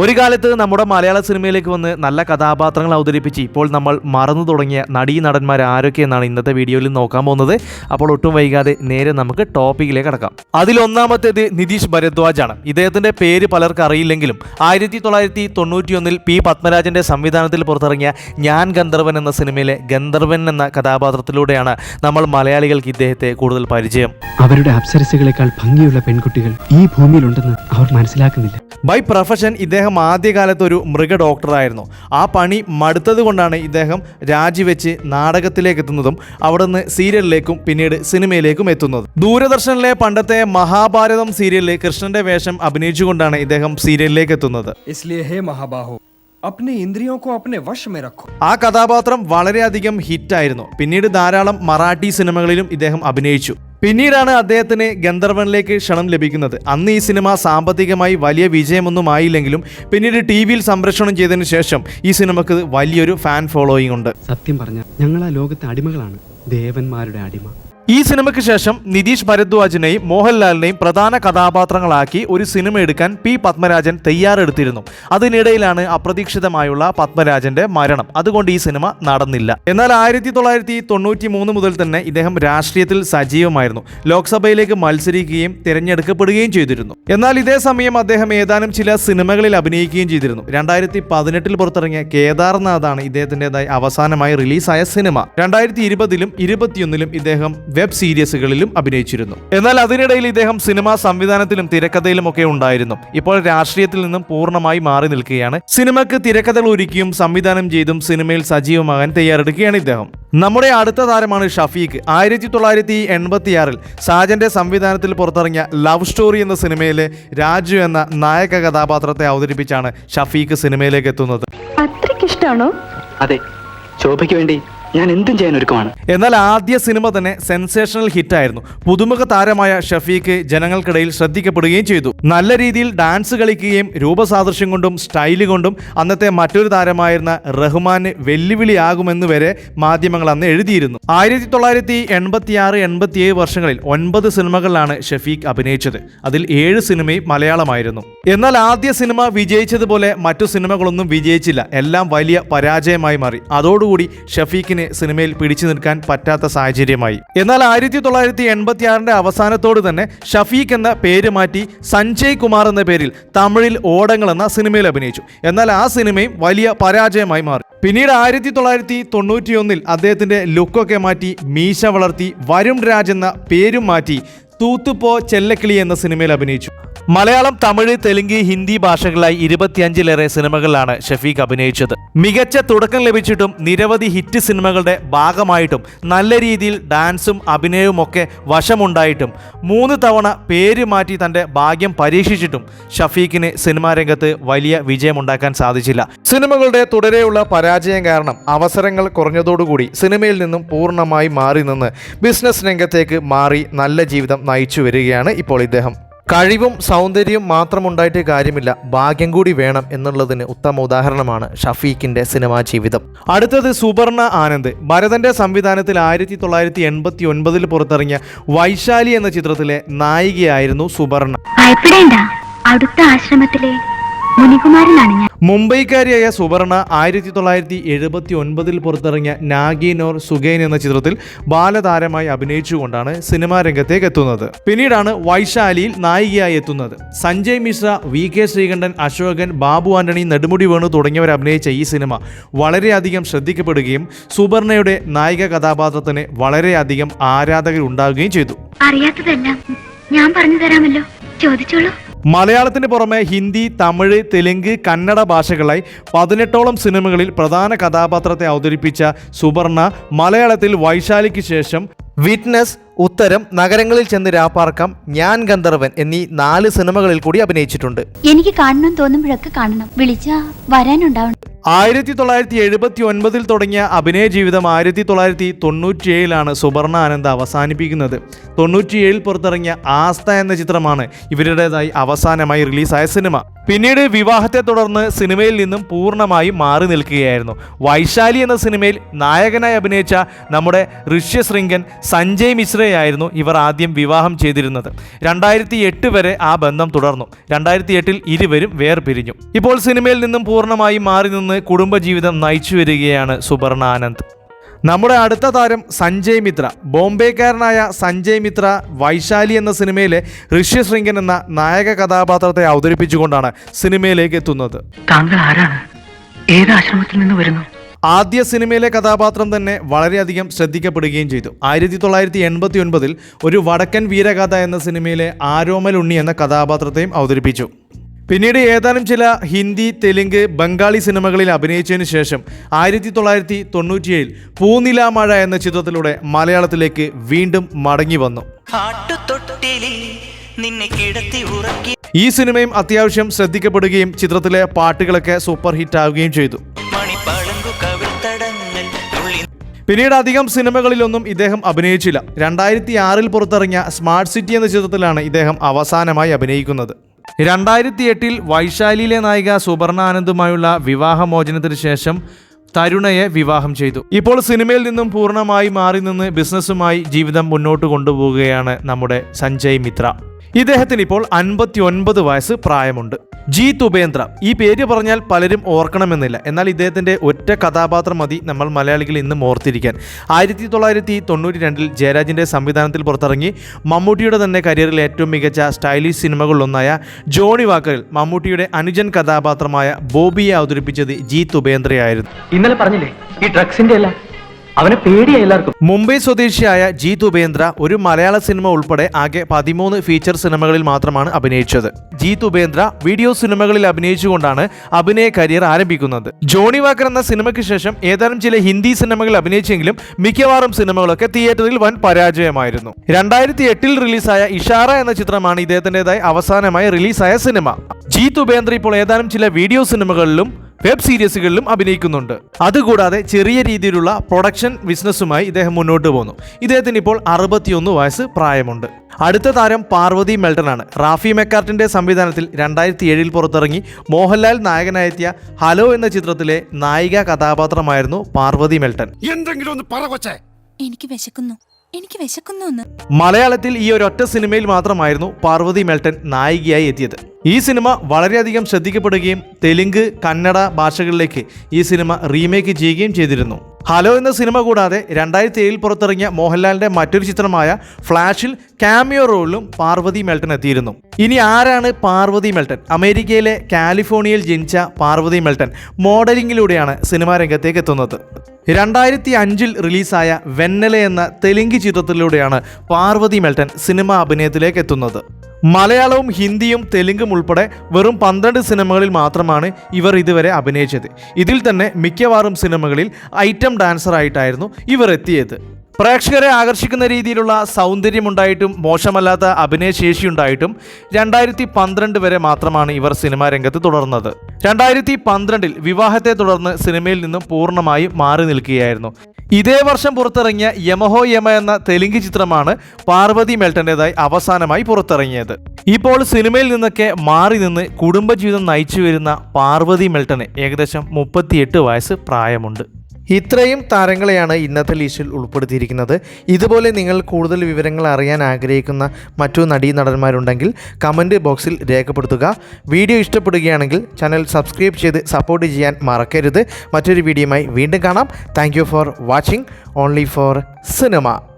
ഒരു കാലത്ത് നമ്മുടെ മലയാള സിനിമയിലേക്ക് വന്ന് നല്ല കഥാപാത്രങ്ങൾ അവതരിപ്പിച്ച് ഇപ്പോൾ നമ്മൾ മറന്നു തുടങ്ങിയ നടീ നടന്മാർ ആരൊക്കെയെന്നാണ് ഇന്നത്തെ വീഡിയോയിൽ നോക്കാൻ പോകുന്നത്. അപ്പോൾ ഒട്ടും വൈകാതെ നേരെ നമുക്ക് ടോപ്പിക്കിലേക്ക് കടക്കാം. അതിലൊന്നാമത്തേത് നിതീഷ് ഭരദ്വാജ് ആണ് ഇദ്ദേഹത്തിന്റെ പേര് പലർക്കും അറിയില്ലെങ്കിലും ആയിരത്തി തൊള്ളായിരത്തി തൊണ്ണൂറ്റിയൊന്നിൽ പി പത്മരാജന്റെ സംവിധാനത്തിൽ പുറത്തിറങ്ങിയ ഞാൻ ഗന്ധർവൻ എന്ന സിനിമയിലെ ഗന്ധർവൻ എന്ന കഥാപാത്രത്തിലൂടെയാണ് നമ്മൾ മലയാളികൾക്ക് ഇദ്ദേഹത്തെ കൂടുതൽ പരിചയം. അവരുടെ അപ്സരസുകളെക്കാൾ ഭംഗിയുള്ള പെൺകുട്ടികൾ ഈ ഭൂമിയിലുണ്ടെന്ന് അവർ മനസ്സിലാക്കുന്നില്ല. ബൈ പ്രൊഫഷൻ ഇദ്ദേഹം ഇദ്ദേഹം ആദ്യകാലത്ത് ഒരു മൃഗ ഡോക്ടറായിരുന്നു. ആ പണി മടുത്തത് കൊണ്ടാണ് ഇദ്ദേഹം രാജിവെച്ച് നാടകത്തിലേക്ക് എത്തുന്നതും അവിടുന്ന് സീരിയലിലേക്കും പിന്നീട് സിനിമയിലേക്കും എത്തുന്നത്. ദൂരദർശനിലെ പണ്ടത്തെ മഹാഭാരതം സീരിയലിൽ കൃഷ്ണന്റെ വേഷം അഭിനയിച്ചുകൊണ്ടാണ് ഇദ്ദേഹം സീരിയലിലേക്ക് എത്തുന്നത്. ആ കഥാപാത്രം വളരെയധികം ഹിറ്റായിരുന്നു. പിന്നീട് ധാരാളം മറാഠി സിനിമകളിലും ഇദ്ദേഹം അഭിനയിച്ചു. പിന്നീടാണ് അദ്ദേഹത്തിന് ഗന്ധർവനിലേക്ക് ക്ഷണം ലഭിക്കുന്നത്. അന്ന് ഈ സിനിമ സാമ്പത്തികമായി വലിയ വിജയമൊന്നും ആയില്ലെങ്കിലും പിന്നീട് ടി വിയിൽ സംപ്രേഷണം ചെയ്തതിനു ശേഷം ഈ സിനിമക്ക് വലിയൊരു ഫാൻ ഫോളോയിങ് ഉണ്ട്. സത്യം പറഞ്ഞാൽ ഞങ്ങൾ ആ ലോകത്തെ അടിമകളാണ്. ദേവന്മാരുടെ അടിമ. ഈ സിനിമയ്ക്ക് ശേഷം നിതീഷ് ഭരദ്വാജിനെയും മോഹൻലാലിനെയും പ്രധാന കഥാപാത്രങ്ങളാക്കി ഒരു സിനിമ എടുക്കാൻ പി പത്മരാജൻ തയ്യാറെടുത്തിരുന്നു. അതിനിടയിലാണ് അപ്രതീക്ഷിതമായുള്ള പത്മരാജന്റെ മരണം. അതുകൊണ്ട് ഈ സിനിമ നടന്നില്ല. എന്നാൽ ആയിരത്തി തൊള്ളായിരത്തി തൊണ്ണൂറ്റി മൂന്ന് മുതൽ തന്നെ ഇദ്ദേഹം രാഷ്ട്രീയത്തിൽ സജീവമായിരുന്നു. ലോക്സഭയിലേക്ക് മത്സരിക്കുകയും തിരഞ്ഞെടുക്കപ്പെടുകയും ചെയ്തിരുന്നു. എന്നാൽ ഇതേ സമയം അദ്ദേഹം ഏതാനും ചില സിനിമകളിൽ അഭിനയിക്കുകയും ചെയ്തിരുന്നു. രണ്ടായിരത്തി പതിനെട്ടിൽ പുറത്തിറങ്ങിയ കേദാർനാഥാണ് ഇദ്ദേഹത്തിന്റെതായി അവസാനമായി റിലീസായ സിനിമ. രണ്ടായിരത്തി ഇരുപതിലും ഇരുപത്തിയൊന്നിലും ഇദ്ദേഹം വെബ് സീരീസുകളിലും അഭിനയിച്ചിരുന്നു. എന്നാൽ അതിനിടയിൽ ഇദ്ദേഹം സിനിമാ സംവിധാനത്തിലും തിരക്കഥയിലും ഒക്കെ ഉണ്ടായിരുന്നു. ഇപ്പോൾ രാഷ്ട്രീയത്തിൽ നിന്നും പൂർണമായി മാറി നിൽക്കുകയാണ്. സിനിമക്ക് തിരക്കഥകൾ ഒരുക്കിയും സംവിധാനം ചെയ്തും സിനിമയിൽ സജീവമാകാൻ തയ്യാറെടുക്കുകയാണ് ഇദ്ദേഹം. നമ്മുടെ അടുത്ത താരമാണ് ഷഫീഖ്. ആയിരത്തി തൊള്ളായിരത്തി എൺപത്തിയാറിൽ സാജന്റെ സംവിധാനത്തിൽ പുറത്തിറങ്ങിയ ലവ് സ്റ്റോറി എന്ന സിനിമയിലെ രാജു എന്ന നായക കഥാപാത്രത്തെ അവതരിപ്പിച്ചാണ് ഷഫീഖ് സിനിമയിലേക്ക് എത്തുന്നത്. അത്രയ്ക്ക് ഇഷ്ടമാണോ? അതെ. ശോഭയ്ക്ക് വേണ്ടി ഞാൻ എന്തും ചെയ്യാൻ ഒരുക്കമാണ്. എന്നാൽ ആദ്യ സിനിമ തന്നെ സെൻസേഷണൽ ഹിറ്റായിരുന്നു പുതുമുഖ താരമായ ഷഫീഖ് ജനങ്ങൾക്കിടയിൽ ശ്രദ്ധിക്കപ്പെടുകയും ചെയ്തു. നല്ല രീതിയിൽ ഡാൻസ് കളിക്കുകയും രൂപസാദൃശ്യം കൊണ്ടും സ്റ്റൈൽ കൊണ്ടും അന്നത്തെ മറ്റൊരു താരമായിരുന്ന റഹ്മാന് വെല്ലുവിളിയാകുമെന്ന് വരെ മാധ്യമങ്ങൾ അന്ന് എഴുതിയിരുന്നു. ആയിരത്തി തൊള്ളായിരത്തി എൺപത്തി ആറ് എൺപത്തിയേഴ് വർഷങ്ങളിൽ ഒൻപത് സിനിമകളിലാണ് ഷഫീഖ് അഭിനയിച്ചത്. അതിൽ ഏഴ് സിനിമയും മലയാളമായിരുന്നു. എന്നാൽ ആദ്യ സിനിമ വിജയിച്ചതുപോലെ മറ്റു സിനിമകളൊന്നും വിജയിച്ചില്ല. എല്ലാം വലിയ പരാജയമായി മാറി. അതോടുകൂടി ഷഫീഖിന് സിനിമയിൽ പിടിച്ചു നിൽക്കാൻ പറ്റാത്ത സാഹചര്യമായി. എന്നാൽ ആയിരത്തി തൊള്ളായിരത്തി എൺപത്തി ആറിന്റെ അവസാനത്തോട് തന്നെ ഷഫീഖ് എന്ന പേര് മാറ്റി സഞ്ജയ് കുമാർ എന്ന പേരിൽ തമിഴിൽ ഓടങ്ങൾ എന്ന സിനിമയിൽ അഭിനയിച്ചു. എന്നാൽ ആ സിനിമയും വലിയ പരാജയമായി മാറി. പിന്നീട് ആയിരത്തി തൊള്ളായിരത്തി തൊണ്ണൂറ്റിയൊന്നിൽ അദ്ദേഹത്തിന്റെ ലുക്കൊക്കെ മാറ്റി മീശ വളർത്തി വരുൺ രാജ് എന്ന പേരും മാറ്റി തൂത്തുപോ ചെല്ലക്കിളി എന്ന സിനിമയിൽ അഭിനയിച്ചു. മലയാളം തമിഴ് തെലുങ്ക് ഹിന്ദി ഭാഷകളായി ഇരുപത്തിയഞ്ചിലേറെ സിനിമകളിലാണ് ഷഫീഖ് അഭിനയിച്ചത്. മികച്ച തുടക്കം ലഭിച്ചിട്ടും നിരവധി ഹിറ്റ് സിനിമകളുടെ ഭാഗമായിട്ടും നല്ല രീതിയിൽ ഡാൻസും അഭിനയവും ഒക്കെ വശമുണ്ടായിട്ടും മൂന്ന് തവണ പേര് മാറ്റി തന്റെ ഭാഗ്യം പരീക്ഷിച്ചിട്ടും ഷഫീഖിന് സിനിമാ രംഗത്ത് വലിയ വിജയമുണ്ടാക്കാൻ സാധിച്ചില്ല. സിനിമകളുടെ തുടരെയുള്ള പരാജയം കാരണം അവസരങ്ങൾ കുറഞ്ഞതോടുകൂടി സിനിമയിൽ നിന്നും പൂർണമായി മാറി നിന്ന് ബിസിനസ് രംഗത്തേക്ക് മാറി നല്ല ജീവിതം നയിച്ചു വരികയാണ് ഇപ്പോൾ ഇദ്ദേഹം. കഴിവും സൗന്ദര്യവും മാത്രം ഉണ്ടായിട്ട് കാര്യമില്ല ഭാഗ്യം കൂടി വേണം എന്നുള്ളതിന് ഉത്തമ ഉദാഹരണമാണ് ഷഫീഖിന്റെ സിനിമാ ജീവിതം. അടുത്തത് സുവർണ ആനന്ദ്. ഭരതന്റെ സംവിധാനത്തിൽ ആയിരത്തി തൊള്ളായിരത്തി എൺപത്തി ഒൻപതിൽ പുറത്തിറങ്ങിയ വൈശാലി എന്ന ചിത്രത്തിലെ നായികയായിരുന്നു സുവർണ അടുത്ത ആശ്രമത്തിലെ മുനികുമാരനാണ് ഞാൻ. മുംബൈക്കാരിയായ സുവർണ ആയിരത്തി തൊള്ളായിരത്തി എഴുപത്തി ഒൻപതിൽ പുറത്തിറങ്ങിയ നാഗിനോർ സുഗൈൻ എന്ന ചിത്രത്തിൽ ബാലതാരമായി അഭിനയിച്ചുകൊണ്ടാണ് സിനിമാ രംഗത്തേക്ക് എത്തുന്നത്. പിന്നീടാണ് വൈശാലിയിൽ നായികയായി എത്തുന്നത്. സഞ്ജയ് മിശ്ര വി കെ ശ്രീകണ്ഠൻ അശോകൻ ബാബു ആന്റണി നെടുമുടി വേണു തുടങ്ങിയവർ അഭിനയിച്ച ഈ സിനിമ വളരെയധികം ശ്രദ്ധിക്കപ്പെടുകയും സുവർണയുടെ നായിക കഥാപാത്രത്തിന് വളരെയധികം ആരാധകർ ഉണ്ടാകുകയും ചെയ്തു. അറിയാത്തതല്ല ഞാൻ പറഞ്ഞു തരാമല്ലോ. ചോദിച്ചോളൂ. മലയാളത്തിന് പുറമെ ഹിന്ദി തമിഴ് തെലുങ്ക് കന്നഡ ഭാഷകളായി പതിനെട്ടോളം സിനിമകളിൽ പ്രധാന കഥാപാത്രത്തെ അവതരിപ്പിച്ച സുവർണ മലയാളത്തിൽ വൈശാലിക്ക് ശേഷം വിറ്റ്നസ് ഉത്തരം നഗരങ്ങളിൽ ചെന്ന് രാപ്പാർക്കാം ഞാൻ ഗന്ധർവൻ എന്നീ നാല് സിനിമകളിൽ കൂടി അഭിനയിച്ചിട്ടുണ്ട്. എനിക്ക് കാണണം തോന്നുമ്പോഴൊക്കെ കാണണം. വിളിച്ചാ വരാനുണ്ടാവണം. ആയിരത്തി തൊള്ളായിരത്തി എഴുപത്തി ഒൻപതിൽ തുടങ്ങിയ അഭിനയ ജീവിതം ആയിരത്തി തൊള്ളായിരത്തി തൊണ്ണൂറ്റിയേഴിലാണ് സുവർണ ആനന്ദ് അവസാനിപ്പിക്കുന്നത്. തൊണ്ണൂറ്റിയേഴിൽ പുറത്തിറങ്ങിയ ആസ്ത എന്ന ചിത്രമാണ് ഇവരുടേതായി അവസാനമായി റിലീസായ സിനിമ. പിന്നീട് വിവാഹത്തെ തുടർന്ന് സിനിമയിൽ നിന്നും പൂർണമായും മാറി നിൽക്കുകയായിരുന്നു. വൈശാലി എന്ന സിനിമയിൽ നായകനായി അഭിനയിച്ച നമ്മുടെ ഋഷ്യശൃംഗൻ സഞ്ജയ് മിശ്രയായിരുന്നു ഇവർ ആദ്യം വിവാഹം ചെയ്തിരുന്നത്. രണ്ടായിരത്തി എട്ട് വരെ ആ ബന്ധം തുടർന്നു. രണ്ടായിരത്തി എട്ടിൽ ഇരുവരും വേർപിരിഞ്ഞു. ഇപ്പോൾ സിനിമയിൽ നിന്നും പൂർണമായും മാറി നിന്ന് കുടുംബജീവിതം നയിച്ചു വരികയാണ് സുബർണ ആനന്ദ്. നമ്മുടെ അടുത്ത താരം സഞ്ജയ് മിത്ര ബോംബെക്കാരനായ സഞ്ജയ് മിത്ര വൈശാലി എന്ന സിനിമയിലെ ഋഷ്യശൃംഗൻ എന്ന നായക കഥാപാത്രത്തെ അവതരിപ്പിച്ചുകൊണ്ടാണ് സിനിമയിലേക്ക് എത്തുന്നത്. താങ്കൾ ആരാണ് ഏത് ആശ്രമത്തിൽ നിന്ന് വരുന്നു? ആദ്യ സിനിമയിലെ കഥാപാത്രം തന്നെ വളരെയധികം ശ്രദ്ധിക്കപ്പെടുകയും ചെയ്തു. ആയിരത്തി തൊള്ളായിരത്തി എൺപത്തി ഒൻപതിൽ ഒരു വടക്കൻ വീരകഥ എന്ന സിനിമയിലെ ആരോമൽ ഉണ്ണി എന്ന കഥാപാത്രത്തെയും അവതരിപ്പിച്ചു. പിന്നീട് ഏതാനും ചില ഹിന്ദി തെലുങ്ക് ബംഗാളി സിനിമകളിൽ അഭിനയിച്ചതിന് ശേഷം ആയിരത്തി തൊള്ളായിരത്തി തൊണ്ണൂറ്റിയേഴിൽ പൂനില മഴ എന്ന ചിത്രത്തിലൂടെ മലയാളത്തിലേക്ക് വീണ്ടും മടങ്ങി വന്നു. ഈ സിനിമയും അത്യാവശ്യം ശ്രദ്ധിക്കപ്പെടുകയും ചിത്രത്തിലെ പാട്ടുകളൊക്കെ സൂപ്പർ ഹിറ്റ് ആവുകയും ചെയ്തു. പിന്നീട് അധികം സിനിമകളിലൊന്നും ഇദ്ദേഹം അഭിനയിച്ചില്ല. രണ്ടായിരത്തി ആറിൽ പുറത്തിറങ്ങിയ സ്മാർട്ട് സിറ്റി എന്ന ചിത്രത്തിലാണ് ഇദ്ദേഹം അവസാനമായി അഭിനയിക്കുന്നത്. രണ്ടായിരത്തി എട്ടിൽ വൈശാലിയിലെ നായിക സുവർണ ആനന്ദുമായുള്ള വിവാഹമോചനത്തിന് ശേഷം തരുണയെ വിവാഹം ചെയ്തു. ഇപ്പോൾ സിനിമയിൽ നിന്നും പൂർണമായി മാറി നിന്ന് ബിസിനസ്സുമായി ജീവിതം മുന്നോട്ട് കൊണ്ടുപോവുകയാണ് നമ്മുടെ സഞ്ജയ് മിത്ര. ഇദ്ദേഹത്തിന് ഇപ്പോൾ അൻപത്തി ഒൻപത് വയസ്സ് പ്രായമുണ്ട്. ജി തുബേന്ദ്ര ഈ പേര് പറഞ്ഞാൽ പലരും ഓർക്കണമെന്നില്ല. എന്നാൽ ഇദ്ദേഹത്തിന്റെ ഒറ്റ കഥാപാത്രം മതി നമ്മൾ മലയാളികൾ ഇന്നും ഓർത്തിരിക്കാൻ. ആയിരത്തി തൊള്ളായിരത്തി തൊണ്ണൂറ്റി രണ്ടിൽ ജയരാജിന്റെ സംവിധാനത്തിൽ പുറത്തിറങ്ങി മമ്മൂട്ടിയുടെ തന്നെ കരിയറിൽ ഏറ്റവും മികച്ച സ്റ്റൈലിഷ് സിനിമകളിലൊന്നായ ജോണി വാക്കറിൽ മമ്മൂട്ടിയുടെ അനുജൻ കഥാപാത്രമായ ബോബിയെ അവതരിപ്പിച്ചത് ജി തുബേന്ദ്രയായിരുന്നു ഇന്നലെ പറഞ്ഞില്ലേ? ഈ ഡ്രഗ്സിന്റെ അല്ല. അവനെ പേടിയാ എല്ലാവർക്കും. മുംബൈ സ്വദേശിയായ ജി ഉപേന്ദ്ര ഒരു മലയാള സിനിമ ഉൾപ്പെടെ ആകെ പതിമൂന്ന് ഫീച്ചർ സിനിമകളിൽ മാത്രമാണ് അഭിനയിച്ചത്. ജി ഉപേന്ദ്ര വീഡിയോ സിനിമകളിൽ അഭിനയിച്ചുകൊണ്ടാണ് അഭിനയ കരിയർ ആരംഭിക്കുന്നത്. ജോണി വാക്കർ എന്ന സിനിമയ്ക്ക് ശേഷം ഏതാനും ചില ഹിന്ദി സിനിമകളിൽ അഭിനയിച്ചെങ്കിലും മിക്കവാറും സിനിമകളൊക്കെ തിയേറ്ററിൽ വൻ പരാജയമായിരുന്നു. രണ്ടായിരത്തി എട്ടിൽ റിലീസായ ഇഷാറ എന്ന ചിത്രമാണ് ഇദ്ദേഹത്തിന്റെതായി അവസാനമായി റിലീസായ സിനിമ. ജി ഉപേന്ദ്ര ഇപ്പോൾ ഏതാനും ചില വീഡിയോ സിനിമകളിലും വെബ് സീരീസുകളിലും അഭിനയിക്കുന്നുണ്ട്. അതുകൂടാതെ ചെറിയ രീതിയിലുള്ള പ്രൊഡക്ഷൻ ബിസിനസ്സുമായി ഇദ്ദേഹം മുന്നോട്ട് പോന്നു ഇദ്ദേഹത്തിന് ഇപ്പോൾ അറുപത്തിയൊന്ന് വയസ്സ് പ്രായമുണ്ട്. അടുത്ത താരം പാർവതി മെൽട്ടൺ ആണ് റാഫി മെക്കാർട്ടിന്റെ സംവിധാനത്തിൽ രണ്ടായിരത്തി ഏഴിൽ പുറത്തിറങ്ങി മോഹൻലാൽ നായകനായെത്തിയ ഹലോ എന്ന ചിത്രത്തിലെ നായിക കഥാപാത്രമായിരുന്നു പാർവതി മെൽട്ടൺ എന്തെങ്കിലും ഒന്ന് പറ കൊച്ചേ. എനിക്ക് വിശക്കുന്നു. എനിക്ക് വിശക്കുന്നു മലയാളത്തിൽ ഈ ഒരൊറ്റ സിനിമയിൽ മാത്രമായിരുന്നു പാർവതി മെൽട്ടൻ നായികയായി എത്തിയത്. ഈ സിനിമ വളരെയധികം ശ്രദ്ധിക്കപ്പെടുകയും തെലുങ്ക് കന്നഡ ഭാഷകളിലേക്ക് ഈ സിനിമ റീമേക്ക് ചെയ്യുകയും ചെയ്തിരുന്നു. ഹലോ എന്ന സിനിമ കൂടാതെ രണ്ടായിരത്തി ഏഴിൽ പുറത്തിറങ്ങിയ മോഹൻലാലിന്റെ മറ്റൊരു ചിത്രമായ ഫ്ലാഷിൽ കാമിയോ റോളിലും പാർവതി മെൽട്ടൻ എത്തിയിരുന്നു. ഇനി ആരാണ് പാർവതി മെൽട്ടൻ അമേരിക്കയിലെ കാലിഫോർണിയയിൽ ജനിച്ച പാർവതി മെൽട്ടൻ മോഡലിംഗിലൂടെയാണ് സിനിമാ രംഗത്തേക്ക് എത്തുന്നത്. രണ്ടായിരത്തി അഞ്ചിൽ റിലീസായ വെന്നല എന്ന തെലുങ്ക് ചിത്രത്തിലൂടെയാണ് പാർവതി മെൽട്ടൻ സിനിമ അഭിനയത്തിലേക്ക് എത്തുന്നത്. മലയാളവും ഹിന്ദിയും തെലുങ്കും ഉൾപ്പെടെ വെറും പന്ത്രണ്ട് സിനിമകളിൽ മാത്രമാണ് ഇവർ ഇതുവരെ അഭിനയിച്ചത്. ഇതിൽ തന്നെ മിക്കവാറും സിനിമകളിൽ ഐറ്റം ഡാൻസറായിട്ടായിരുന്നു ഇവർ എത്തിയത്. പ്രേക്ഷകരെ ആകർഷിക്കുന്ന രീതിയിലുള്ള സൗന്ദര്യമുണ്ടായിട്ടും മോശമല്ലാത്ത അഭിനയശേഷി ഉണ്ടായിട്ടും രണ്ടായിരത്തി പന്ത്രണ്ട് വരെ മാത്രമാണ് ഇവർ സിനിമാ രംഗത്ത് തുടർന്നത്. രണ്ടായിരത്തി പന്ത്രണ്ടിൽ വിവാഹത്തെ തുടർന്ന് സിനിമയിൽ നിന്നും പൂർണമായും മാറി നിൽക്കുകയായിരുന്നു. ഇതേ വർഷം പുറത്തിറങ്ങിയ യമഹോ യമ എന്ന തെലുങ്ക് ചിത്രമാണ് പാർവതി മെൽട്ടന്റെതായി അവസാനമായി പുറത്തിറങ്ങിയത്. ഇപ്പോൾ സിനിമയിൽ നിന്നൊക്കെ മാറി നിന്ന് കുടുംബജീവിതം നയിച്ചു വരുന്ന പാർവതി മെൽട്ടന് ഏകദേശം മുപ്പത്തിയെട്ട് വയസ്സ് പ്രായമുണ്ട്. ഇത്രയും താരങ്ങളെയാണ് ഇന്നത്തെ ലിസ്റ്റിൽ ഉൾപ്പെടുത്തിയിരിക്കുന്നത്. ഇതുപോലെ നിങ്ങൾ കൂടുതൽ വിവരങ്ങൾ അറിയാൻ ആഗ്രഹിക്കുന്ന മറ്റു നടീ നടന്മാരുണ്ടെങ്കിൽ കമന്റ് ബോക്സിൽ രേഖപ്പെടുത്തുക. വീഡിയോ ഇഷ്ടപ്പെടുകയാണെങ്കിൽ ചാനൽ സബ്സ്ക്രൈബ് ചെയ്ത് സപ്പോർട്ട് ചെയ്യാൻ മറക്കരുത്. മറ്റൊരു വീഡിയോയുമായി വീണ്ടും കാണാം. Thank for watching. Only for cinema.